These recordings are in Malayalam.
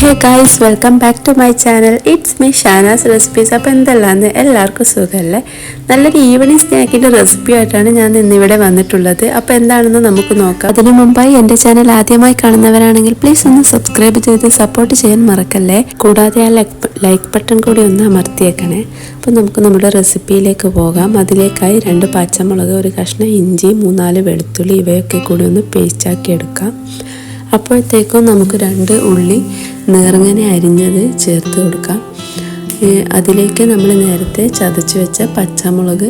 Hey guys welcome back to my channel it's me Shanaz recipes അപ്പോൾ എന്തെല്ലാമെന്ന് എല്ലാവർക്കും സുഖമല്ലേ നല്ലൊരു ഈവനിങ് സ്നാക്കിന്റെ റെസിപ്പി ആയിട്ടാണ് ഞാൻ ഇന്നിവിടെ വന്നിട്ടുള്ളത്. അപ്പോൾ എന്താണെന്ന് നമുക്ക് നോക്കാം. അതിനു മുമ്പായി എന്റെ ചാനൽ ആദ്യമായി കാണുന്നവരാണെങ്കിൽ പ്ലീസ് ഒന്ന് സബ്സ്ക്രൈബ് ചെയ്ത് സപ്പോർട്ട് ചെയ്യാൻ മറക്കല്ലേ? കൂടാതെ ആ ലൈക്ക് ബട്ടൺ കൂടി ഒന്ന് അമർത്തിയേക്കണേ. അപ്പോൾ നമുക്ക് നമ്മുടെ റെസിപ്പിയിലേക്ക് പോകാം. അതിലേക്കായി രണ്ട് പച്ചമുളക് ഒരു കഷ്ണം ഇഞ്ചി മൂന്നാൽ വെളുത്തുള്ളി ഇവയൊക്കെ കൂടി ഒന്ന് പേസ്റ്റാക്കി എടുക്കാം. അപ്പോഴത്തേക്കും നമുക്ക് രണ്ട് ഉള്ളി നേർങ്ങനെ അരിഞ്ഞത് ചേർത്ത് കൊടുക്കാം. അതിലേക്ക് നമ്മൾ നേരത്തെ ചതച്ച് വെച്ച പച്ചമുളക്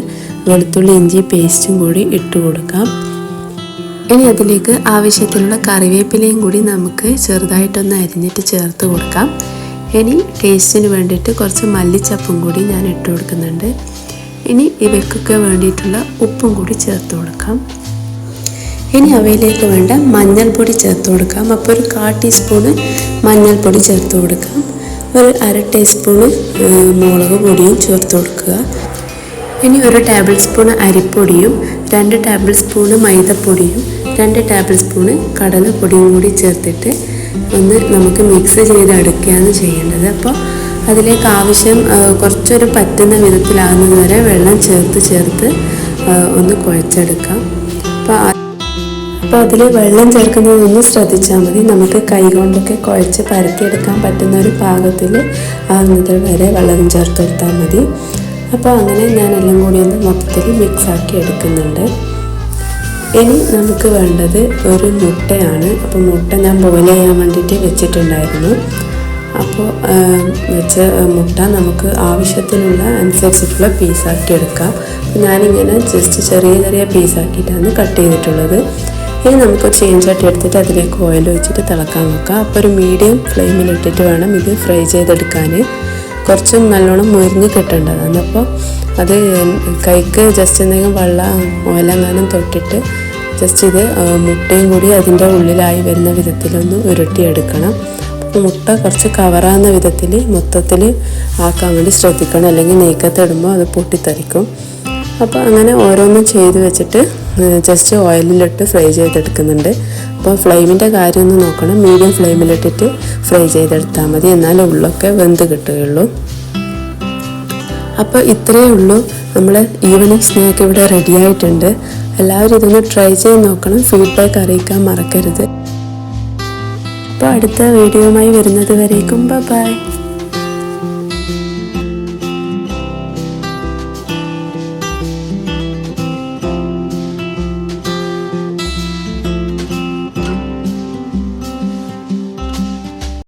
വെളുത്തുള്ളി ഇഞ്ചി പേസ്റ്റും കൂടി ഇട്ട് കൊടുക്കാം. ഇനി അതിലേക്ക് ആവശ്യത്തിനുള്ള കറിവേപ്പിലയും കൂടി നമുക്ക് ചെറുതായിട്ടൊന്ന് അരിഞ്ഞിട്ട് ചേർത്ത് കൊടുക്കാം. ഇനി ടേസ്റ്റിന് വേണ്ടിയിട്ട് കുറച്ച് മല്ലിച്ചപ്പും കൂടി ഞാൻ ഇട്ട് കൊടുക്കുന്നുണ്ട്. ഇനി ഇവയ്ക്കൊക്കെ വേണ്ടിയിട്ടുള്ള ഉപ്പും കൂടി ചേർത്ത് കൊടുക്കാം. ഇനി അവയിലേക്ക് വേണ്ട മഞ്ഞൾപ്പൊടി ചേർത്ത് കൊടുക്കാം. അപ്പോൾ ഒരു കാ ടീസ്പൂണ് മഞ്ഞൾപ്പൊടി ചേർത്ത് കൊടുക്കാം. ഒരു അര ടീസ്പൂണ് മുളക് പൊടിയും ചേർത്ത് കൊടുക്കുക. ഇനി ഒരു ടേബിൾ സ്പൂൺ അരിപ്പൊടിയും രണ്ട് ടേബിൾ സ്പൂണ് മൈദപ്പൊടിയും രണ്ട് ടേബിൾ സ്പൂണ് കടലപ്പൊടിയും കൂടി ചേർത്തിട്ട് ഒന്ന് നമുക്ക് മിക്സ് ചെയ്ത് എടുക്കുകയാണ് ചെയ്യേണ്ടത്. അപ്പോൾ അതിലേക്ക് ആവശ്യം കുറച്ചൊരു പറ്റുന്ന വിധത്തിലാകുന്നത് വരെ വെള്ളം ചേർത്ത് ചേർത്ത് ഒന്ന് കുഴച്ചെടുക്കാം. അപ്പോൾ അപ്പോൾ അതിൽ വെള്ളം ചേർക്കുന്നതൊന്ന് ശ്രദ്ധിച്ചാൽ മതി. നമുക്ക് കൈ കൊണ്ടൊക്കെ കുഴച്ച് പരത്തിയെടുക്കാൻ പറ്റുന്ന ഒരു പാകത്തിൽ ആകുന്നത് വരെ വെള്ളം ചേർത്ത് കൊടുത്താൽ മതി. അപ്പോൾ അങ്ങനെ ഞാൻ എല്ലാം കൂടി ഒന്ന് മൊത്തത്തിൽ മിക്സ് ആക്കി എടുക്കുന്നുണ്ട്. ഇനി നമുക്ക് വേണ്ടത് ഒരു മുട്ടയാണ്. അപ്പോൾ മുട്ട ഞാൻ ബോയിൽ ചെയ്യാൻ വേണ്ടിയിട്ട് വെച്ചിട്ടുണ്ടായിരുന്നു. അപ്പോൾ വെച്ച മുട്ട നമുക്ക് ആവശ്യത്തിനുള്ള അനുസരിച്ചിട്ടുള്ള പീസാക്കി എടുക്കാം. ഞാനിങ്ങനെ ജസ്റ്റ് ചെറിയ ചെറിയ പീസാക്കിയിട്ടാണ് കട്ട് ചെയ്തിട്ടുള്ളത്. ഇനി നമുക്ക് ചീഞ്ചട്ടി എടുത്തിട്ട് അതിലേക്ക് ഓയിൽ ഒഴിച്ചിട്ട് തിളക്കാൻ വെക്കാം അപ്പോൾ ഒരു മീഡിയം ഫ്ലെയിമിലിട്ടിട്ട് വേണം ഇത് ഫ്രൈ ചെയ്തെടുക്കാൻ. കുറച്ച് നല്ലോണം മുരിഞ്ഞ് കിട്ടേണ്ടതാണ്. അപ്പോൾ അത് കൈക്ക് ജസ്റ്റ് എന്തെങ്കിലും വെള്ളം ഓയിലെങ്ങാനും തൊട്ടിട്ട് ജസ്റ്റ് ഇത് മുട്ടയും കൂടി അതിന്റെ ഉള്ളിലായി വരുന്ന വിധത്തിലൊന്ന് ഉരുട്ടിയെടുക്കണം. മുട്ട കുറച്ച് കവറാകുന്ന വിധത്തിൽ മൊത്തത്തിൽ ആക്കാൻ വേണ്ടി ശ്രദ്ധിക്കണം. അല്ലെങ്കിൽ നെയ്ക്കത്തിടുമ്പോൾ അത് പൊട്ടിത്തെറിക്കും. അപ്പോൾ അങ്ങനെ ഓരോന്നും ചെയ്ത് വെച്ചിട്ട് ജസ്റ്റ് ഓയിലിലിട്ട് ഫ്രൈ ചെയ്തെടുക്കുന്നുണ്ട്. അപ്പോൾ ഫ്ലെയിമിന്റെ കാര്യം ഒന്ന് നോക്കണം. മീഡിയം ഫ്ലെയിമിലിട്ടിട്ട് ഫ്രൈ ചെയ്തെടുത്താൽ മതി. എന്നാലേ ഉള്ളൊക്കെ വെന്ത് കിട്ടുകയുള്ളൂ. അപ്പോൾ ഇത്രയേ ഉള്ളൂ. നമ്മൾ ഈവനിങ് സ്നാക്ക് ഇവിടെ റെഡി ആയിട്ടുണ്ട്. എല്ലാവരും ഇതൊന്ന് ട്രൈ ചെയ്ത് നോക്കണം. ഫീഡ്ബാക്ക് അറിയിക്കാൻ മറക്കരുത്. അപ്പോൾ അടുത്ത വീഡിയോയുമായി വരുന്നത് വരേക്കും. ബൈ